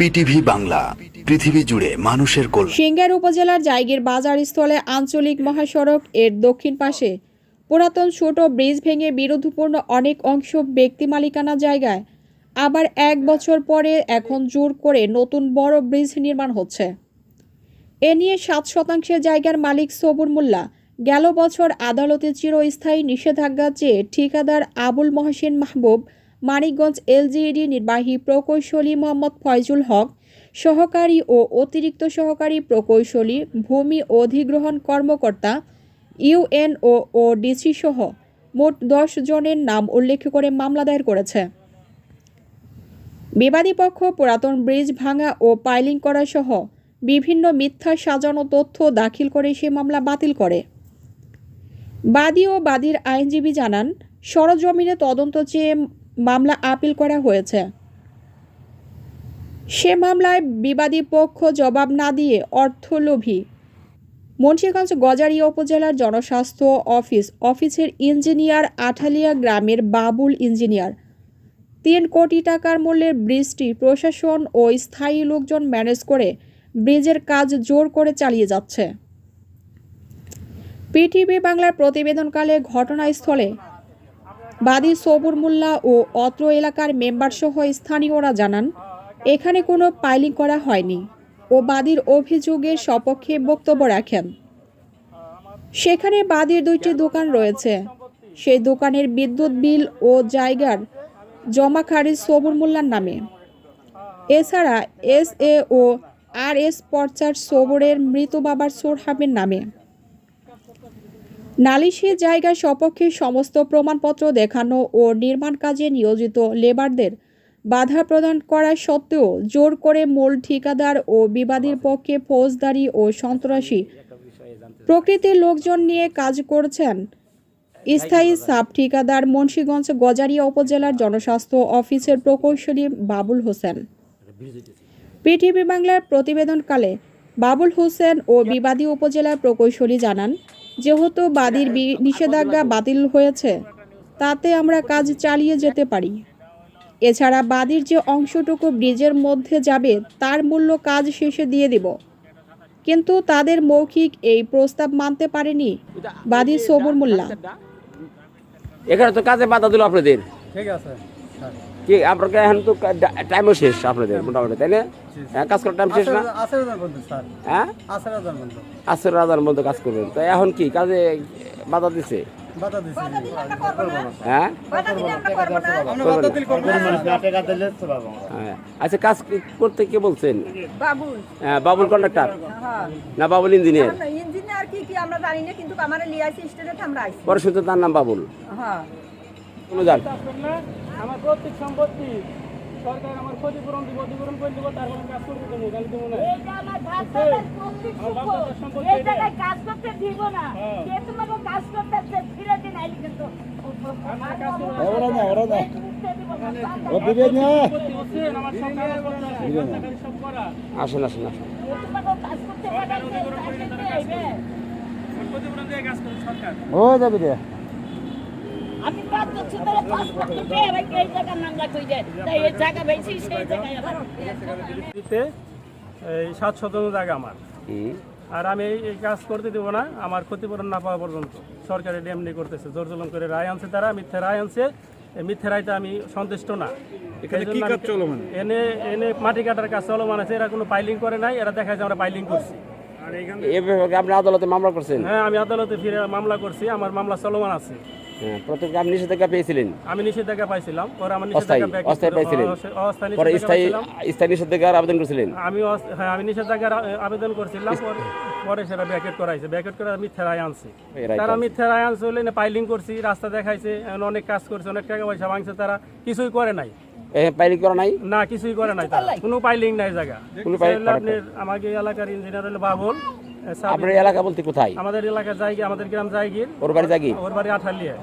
PTV Bangla, পৃথিবী জুড়ে মানুষের কল্যাণ। সিঙ্গার উপজেলার জায়গির বাজার স্থলে আঞ্চলিক মহাসড়ক এর দক্ষিণ পাশে। পুরাতন ছোট ব্রিজ ভেঙে বিরোধপূর্ণ অনেক অংশ ব্যক্তি মালিকানা জায়গায়। আবার এক বছর পরে এখন জোর করে নতুন বড় ব্রিজ নির্মাণ হচ্ছে। এ নিয়ে সাত শতাংশের জায়গার মালিক সবুর মোল্লা, গেল বছর আদালতে চিরস্থায়ী নিষেধাজ্ঞা চেয়ে ঠিকাদার আবুল মহসিন মাহবুব মানিকগঞ্জ এলজিইডি নির্বাহী প্রকৌশলী মোহাম্মদ ফয়জুল হক, সহকারী ও অতিরিক্ত সহকারী প্রকৌশলী, ভূমি অধিগ্রহণ কর্মকর্তা, ইউএনও ও ডিসি সহ মোট দশ জনের নাম উল্লেখ করে মামলা দায়ের করেছে। বিবাদী পক্ষ, পুরাতন ব্রিজ ভাঙা ও পাইলিং করা সহ বিভিন্ন মিথ্যা সাজানো তথ্য দাখিল করে সে মামলা বাতিল করে। বাদী ও বাদীর আইনজীবী জানান, সরজমিনে তদন্ত চেয়ে মামলা আপিল করা হয়েছে। সে মামলায় বিবাদী পক্ষ জবাব না দিয়ে অর্থলোভী মুন্সিগঞ্জ গজারিয়া উপজেলার জনস্বাস্থ্য অফিস, অফিসের ইঞ্জিনিয়ার আঠালিয়া গ্রামের বাবুল ইঞ্জিনিয়ার। তিন কোটি টাকার মূল্যের ব্রিজটি প্রশাসন ও স্থায়ী লোকজন ম্যানেজ করে ব্রিজের কাজ জোর করে চালিয়ে যাচ্ছে। পিটিভি বাংলার প্রতিবেদনকালে ঘটনাস্থলে বাদী সবুর মোল্লা ও অত্র এলাকার মেম্বারসহ স্থানীয়রা জানান, এখানে কোনো পাইলিং করা হয়নি ও বাদীর অভিযোগের সপক্ষে বক্তব্য রাখেন। সেখানে বাদীর দুইটি দোকান রয়েছে। সেই দোকানের বিদ্যুৎ বিল ও জায়গার জমা খারিজ সবুর মোল্লার নামে। এছাড়া S A O R S পর্চার সবরের মৃত বাবার সোরহাবের নামে। নালিশি জায়গায় সপক্ষে সমস্ত প্রমাণপত্র দেখানো ও নির্মাণ কাজে নিয়োজিত লেবারদের বাধা প্রদান করা সত্ত্বেও জোর করে মূল ঠিকাদার ও বিবাদীর পক্ষে ফৌজদারি ও সন্ত্রাসী প্রকৃতির লোকজন নিয়ে কাজ করছেন। স্থায়ী সাব ঠিকাদার মুন্সীগঞ্জ গজারিয়া উপজেলার জনস্বাস্থ্য অফিসের প্রকৌশলী বাবুল হোসেন। পিটিভি বাংলার প্রতিবেদনকালে বাবুল হোসেন ও বিবাদী উপজেলার প্রকৌশলী জানান যেহেতু বাদীর বি- নিষেধাজ্ঞা বাতিল হয়েছে তাতে আমরা কাজ চালিয়ে যেতে পারি। এছাড়া বাদীর যে অংশটুকু ব্রিজের মধ্যে যাবে তার মূল্য কাজ শেষে দিয়ে দেব। কিন্তু তাদের মৌখিক এই প্রস্তাব মানতে পারেনি বাদী সবুর মোল্লা এখানে তো কাজে বাধা দিল আপনাদের। ঠিক আছে। কি আপনাকে এখন তো টাইমও শেষ আপনাদের মোটামুটি তাই না? হ্যাঁ, কাজ করার টাইম শেষ না? হ্যাঁ? আশির হাজার মধ্যে কাজ করবেন। তো এখন কি কাজে বাধা দিছে? হ্যাঁ? আমরা বাধা দিলে করব না। হ্যাঁ। আচ্ছা কাজ করতে কে বলছেন? বাবুল। হ্যাঁ, বাবুল কন্ডাক্টর। হ্যাঁ। না বাবুল ইঞ্জিনিয়ার? ইঞ্জিনিয়ার কি কি আমরা জানি না কিন্তু আমার লিয়াইছি স্টেটে আমরা আইছি। পরে শুনতে তার নাম বাবুল। যান আমার প্রত্যেক সম্পত্তি সরকার আমার ক্ষতিপূরণ দিব ক্ষতিপূরণ করে দিব তারপর আমি কাজ করতে দেবো গালি দেবো না। এইটা আমার ভাত দাদার পৈতৃক সম্পদ। এই জায়গায় কাজ করতে দিব না। কে তোমাকে কাজ করতে ফিরে দিন আইলি কিন্তু সম্পত্তি হচ্ছে আমার সব কাগজপত্র আছে আমি পাঁচ লাখ টাকা ভাই এই জায়গার নাম রাখই যায় তাই এই জায়গা সেই জায়গায় আবার। দিতে এই সাত শতাংশ জায়গা আমার। আর আমি এই- কাজ করতে দেবো না আমার ক্ষতিপূরণ না পাওয়া পর্যন্ত। সরকারি ডেমনি করতেছে জোর জুলুম করে রায় আনছে তারা মিথ্যে রায় আনছে। এই মিথ্যা রায়তে আমি সন্তুষ্ট না। এনে এনে মাটি কাটার কাজ চলমান আছে এরা কোনো পাইলিং করে নাই এরা দেখা যায় আমরা পাইলিং করছি। আপনি আদালতে মামলা করছেন? হ্যাঁ আমি আদালতে ফিরে মামলা করছি আমার মামলা চলমান আছে। প্রথমে আপনি নিষেধাজ্ঞা পেয়েছিলেন? আমি নিষেধাজ্ঞা পাইছিলাম পরে আমার নিষেধাজ্ঞা অস্থায়ী পাইছিলেন। পরে স্থায়ী স্থায়ী নিষেধাজ্ঞার আবেদন করেছিলেন? আমি হ্যাঁ আমি নিষেধাজ্ঞার আবেদন করছিলাম পরে- পরে সেটা ব্যাকেট করাইছে। ব্যাকেট করে মিথ্যা রায় আনছে। তারা আনছে। মিথ্যা রায় হলে পাইলিং করছি রাস্তা দেখাইছে অনেক কাজ করছে অনেক টাকা পয়সা ভাঙছে তারা কিছুই করে নাই। পাইলিং করা নাই? না কিছুই করে নাই তারা। কোনো পাইলিং নাই জায়গা। কোনো পাইলিং আমাকে এলাকার ইঞ্জিনিয়ার হলো বাবুল। আপনার এলাকা বলতে কোথায়? আমাদের এলাকার জায়গা আমাদের গ্রাম জায়গির। ওর বাড়ি জাগি ওর বাড়ি আঠালিয়া।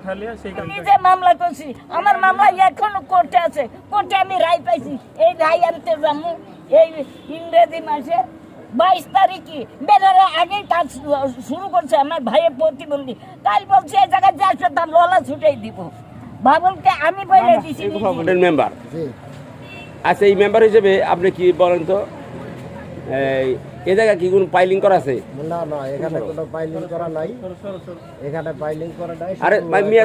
আঠালিয়া সেই কারণে। নিজে মামলা করছি আমার মামলা এখনও কোর্টে আছে। কোর্টে আমি রায় পাইছি এই রায় আনতে যাব। এই ইংরেজি মাসে বাইশ তারিখে বেড়ারা আগেই কাজ শুরু করছে আমার ভাইয়ের প্রতিবন্ধী কাল বলছে এই জায়গায় যে আসবে তার ললা ছুটাই দিব। বাবুলকে আমি বলে দিছি মেম্বার। আচ্ছা এই মেম্বার হিসেবে আপনি কি বলেন তো? এই এ জায়গা কি কোনো পাইলিং করা আছে? না না এখানে কোনো পাইলিং করা নাই। এখানে পাইলিং করা নাই আরে ভাই মিয়া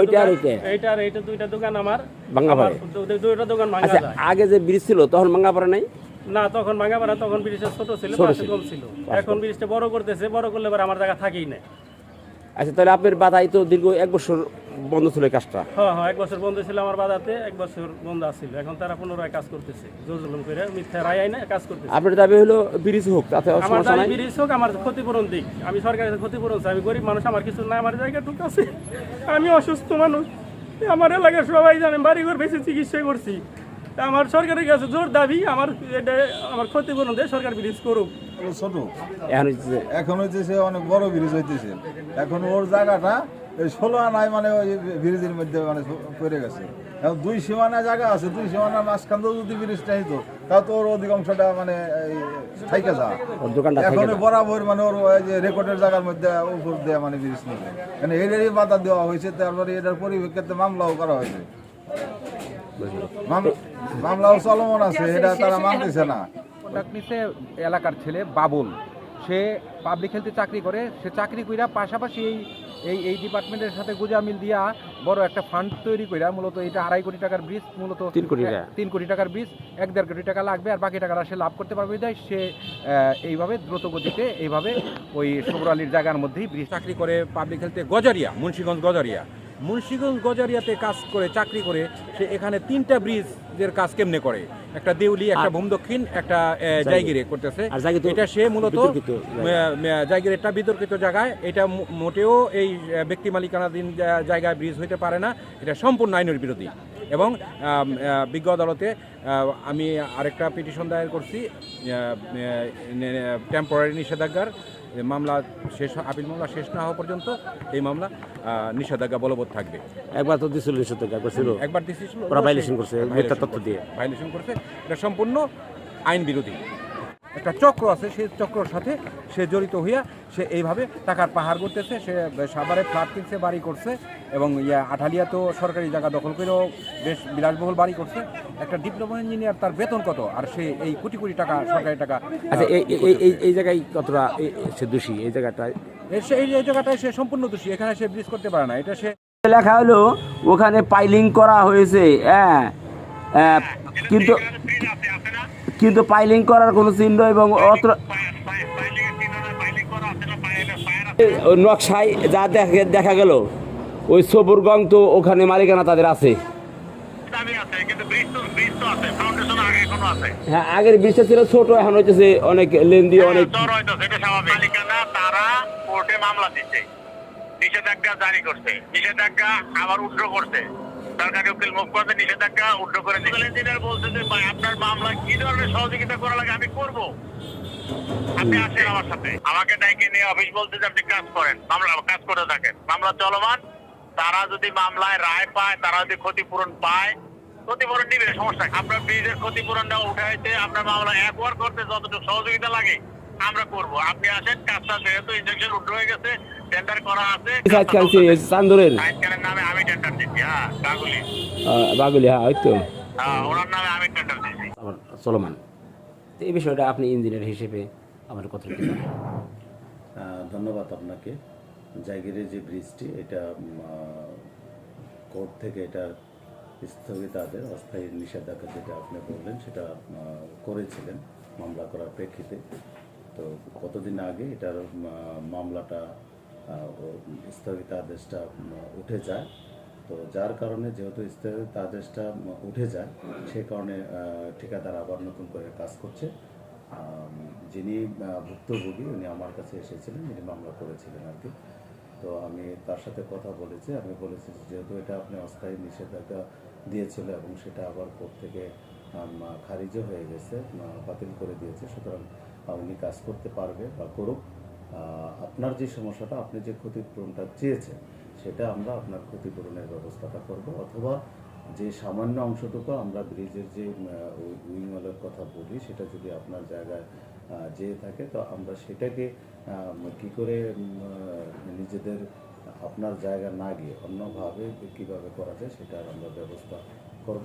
ওইটা আর ওইটা? এইটা আর এইটা দুইটা দোকান আমার। ভাঙা পড়ে? দুইটা দোকান ভাঙা আগে যে ব্রিজ ছিল তখন ভাঙা পড়ে নাই? না তখন ভাঙা পড়া তখন ব্রিজটা ছোট ছিল ছোট ছিল। কম ছিল। এখন ব্রিজটা বড় করতেছে বড় করলে এবার আমার জায়গা থাকেই না। আচ্ছা তাহলে আপনার বাধাই তো দীর্ঘ এক বছর বন্ধ ছিল কাজটা? হ্যাঁ হ্যাঁ এক বছর বন্ধ ছিল আমার বাজাতে এক বছর বন্ধ আছিল। এখন তারা পুনরায় কাজ করতেছে জোর জুলুম করে মিথ্যা রায় আইনে কাজ করতেছে। আপনার দাবি হলো ব্রিজ হোক তাতে আমার দাবি ব্রিজ হোক আমার ক্ষতিপূরণ দিক। আমি সরকারের ক্ষতিপূরণ চাই আমি গরিব মানুষ আমার কিছু না আমার জায়গাটুকু আছে। আমি অসুস্থ মানুষ আমার এলাকার সবাই জানে বাড়ি ঘর বেশি চিকিৎসা করছি। তা আমার সরকারের কাছে জোর দাবি আমার এটা আমার ক্ষতিপূরণ দিয়ে সরকার ব্রিজ করুক। ছোট। এখন হচ্ছে এখন হইতেছে অনেক বড় ব্রিজ হইতেছে। এখন ওর জায়গাটা এই ষোলো আনায় মানে ওই ব্রিজের মধ্যে মানে পড়ে গেছে। এখন দুই সীমানা জায়গা আছে দুই সীমানার মাঝখান দিয়েও যদি ব্রিজটা হইতো তাও তো ওর অধিকাংশটা মানে থাইকে যা এখন বরাবর মানে ওর ওই যে রেকর্ডের জায়গার মধ্যে উপর দিয়ে মানে ব্রিজ নিবে মানে এটারই বাধা দেওয়া হয়েছে তারপরে এটার পরিপ্রেক্ষিতে মামলাও করা হয়েছে। মামলাও চলমান আছে এটা তারা মানতেছে না কন্ট্রাক্ট নিছে এলাকার ছেলে বাবুল সে পাবলিক হেলথে চাকরি করে সে চাকরি কইরা পাশাপাশি এই এই এই ডিপার্টমেন্টের সাথে গুজামিল দিয়া বড় একটা ফান্ড তৈরি কইরা মূলত এটা আড়াই কোটি টাকার ব্রিজ মূলত তিন কোটি টাকা। তিন কোটি টাকার ব্রিজ এক দেড় কোটি টাকা লাগবে আর বাকি টাকাটা সে লাভ করতে পারবে তাই সে এইভাবে দ্রুত গতিতে এইভাবে ওই সবর আলীর জায়গার মধ্যেই ব্রিজ চাকরি করে পাবলিক হেলথে গজারিয়া মুন্সিগঞ্জ গজারিয়া মুন্সিগঞ্জ গজারিয়াতে কাজ করে চাকরি করে সে এখানে তিনটা ব্রিজের কাজ কেমনে করে? একটা দেউলি একটা ভূম দক্ষিণ একটা জায়গিরে। করতেছে। এটা সে মূলত বিতর্কিত জায়গা। জায়গার একটা বিতর্কিত জায়গায় এটা মোটেও এই ব্যক্তি মালিকানাধীন জায়গায় ব্রিজ হইতে পারে না। এটা সম্পূর্ণ আইনের বিরোধী। এবং বিজ্ঞ আদালতে আমি আরেকটা পিটিশন দায়ের করছি টেম্পোরারি নিষেধাজ্ঞার। মামলা শেষ আপিল মামলা শেষ না হওয়া পর্যন্ত এই মামলা আহ, নিষেধাজ্ঞা বলবৎ থাকবে। একবার তো দিছিল নিষেধাজ্ঞা একবার ছিল একবার দিয়েছিল ওরা violation করছে, মিথ্যা তথ্য দিয়ে। ভাইলেশন করছে এটা সম্পূর্ণ আইন বিরোধী। একটা চক্র আছে সেই চক্রর সাথে সে জড়িত হইয়া সে এইভাবে টাকার পাহাড় করতেছে সে সাভারে ফ্ল্যাট কিনছে বাড়ি করছে এবং ইয়া আঠালিয়া তো সরকারি জায়গা দখল করেও বেশ বিলাসবহুল বাড়ি করছে। একটা ডিপ্লোমা ইঞ্জিনিয়ার তার বেতন কত? আর সে এই কোটি কোটি টাকা সরকারি টাকা আচ্ছা এই এই- এই এই এই জায়গায় কতটা সে দোষী? এই জায়গাটায় সে- এই এই জায়গাটায় সে সম্পূর্ণ দোষী এখানে সে ব্রিজ করতে পারে না। এটা সে লেখা হলো ওখানে পাইলিং করা হয়েছে হ্যাঁ আহ, কিন্তু কিন্তু পাইলিং করার কোনো চিহ্ন এবং অত্র নকশায় যা দেখা দেখা গেল ওই সবুরগং তো ওখানে মালিকানা তাদের আছে। হ্যাঁ আগের ব্রিজটা ছিল ছোট এখন হচ্ছে অনেক লেন্দি অনেক মালিকানা তারা কোর্টে মামলা দিচ্ছে। নিষেধাজ্ঞা জারি করছে। নিষেধাজ্ঞা আবার উড্র করছে। সরকারি উকিল মুখ করতে নিষেধাজ্ঞা করে বলছে যে ভাই আপনার মামলা কি ধরনের সহযোগিতা করা লাগে? আমি করব। আপনি আসেন আমার সাথে। আমাকে ডাইকে নিয়ে অফিস বলতে যে আপনি কাজ করেন। মামলা কাজ করে থাকেন। মামলা চলমান। তারা যদি মামলায় রায় পায় তারা যদি ক্ষতিপূরণ পায় ক্ষতিপূরণ নিবে সমস্যা? আপনার ব্রিজের ক্ষতিপূরণটা উঠাইতে আপনার মামলা একবার করতে যতটুকু সহযোগিতা লাগে আমরা করব। আপনি আসেন কাজটা যেহেতু ইনজেকশন উঠে হয়ে গেছে টেন্ডার করা আছে টেন্ডার হ্যাঁ বাগুলি। হ্যাঁ ওই তো। হ্যাঁ ওনার নামে আমি টেন্ডার দিচ্ছি চলমান তো এই বিষয়টা আপনি ইঞ্জিনিয়ার হিসেবে আমার কত কি? জানেন? আহ, ধন্যবাদ আপনাকে। জায়গিরের যে ব্রিজটি এটা কোর্ট থেকে এটা স্থগিতাদের অস্থায়ী নিষেধাজ্ঞা যেটা আপনি বললেন সেটা করেছিলেন মামলা করার প্রেক্ষিতে। তো কতদিন আগে এটার মামলাটা আহ, ও স্থগিতাদেশটা উঠে যায় তো যার কারণে যেহেতু স্থগিতাদেশটা উম, উঠে যায় সে কারণে ঠিকাদার আবার নতুন করে কাজ করছে। যিনি ভুক্তভোগী উনি আমার কাছে এসেছিলেন যিনি মামলা করেছিলেন আর কি। তো আমি তার সাথে কথা বলেছি আমি বলেছি যেহেতু এটা আপনি অস্থায়ী নিষেধাজ্ঞা দিয়েছিল এবং সেটা আবার কোর্ট থেকে খারিজও হয়ে গেছে বাতিল করে দিয়েছে সুতরাং উনি কাজ করতে পারবে বা করুক। আপনার যে সমস্যাটা আপনি যে ক্ষতিপূরণটা চেয়েছেন সেটা আমরা আপনার ক্ষতিপূরণের ব্যবস্থাটা করব। অথবা যে সামান্য অংশটুকু আমরা ব্রিজের যে উইংওয়ালের কথা বলি সেটা যদি আপনার জায়গায় যেয়ে থাকে তো আমরা সেটাকে কি করে নিজেদের আপনার জায়গা না গিয়ে অন্যভাবে কীভাবে করা যায় সেটার আমরা ব্যবস্থা করব।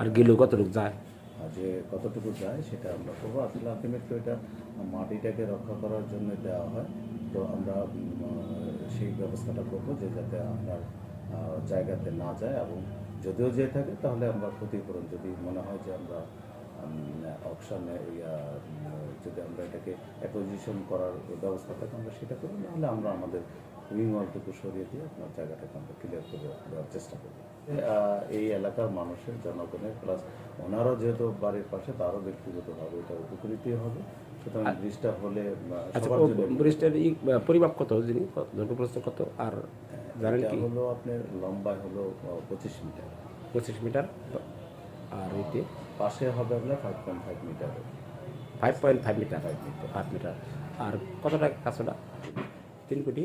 আর গেলেও কতটুকু যায়? আর যে কতটুকু যায় সেটা আমরা করব। আসলে আলটিমেটলি ওইটা মাটিটাকে রক্ষা করার জন্য দেওয়া হয়। তো আমরা সেই ব্যবস্থাটা করব যে যাতে আপনার জায়গাতে না যায় এবং যদিও যেয়ে থাকে তাহলে আমরা ক্ষতিপূরণ, যদি মনে হয় যে আমরা অপশানে যদি আমরা এটাকে অ্যাপোজিশন করার ব্যবস্থা থাকে আমরা সেটা করি নাহলে আমরা আমাদের উইং ওয়ালটুকু সরিয়ে দিয়ে আপনার জায়গাটাকে আমরা ক্লিয়ার করে দেওয়ার চেষ্টা করব। এই এলাকার মানুষের, জনগণের প্লাস ওনারও যেহেতু বাড়ির পাশে, তারও ব্যক্তিগতভাবে এটা উপকৃত হবে। আচ্ছা। জন্য ব্রিজটার পরিমাপ কত যিনি দৈর্ঘ্য কত আর জানেন কি? হলো আপনার লম্বায় হলো পঁচিশ মিটার। পঁচিশ মিটার? আর এতে পাশে হবে আপনার five point five meter five point five meter five meter five meter আর কত টাকা কাছটা তিন কোটি?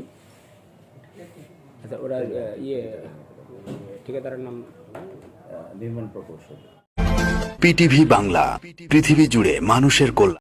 আচ্ছা ওরা ইয়ে ঠিকাদারের নাম? নির্মাণ প্রকৌশল। পিটিভি বাংলা পৃথিবী জুড়ে মানুষের কল্যাণ।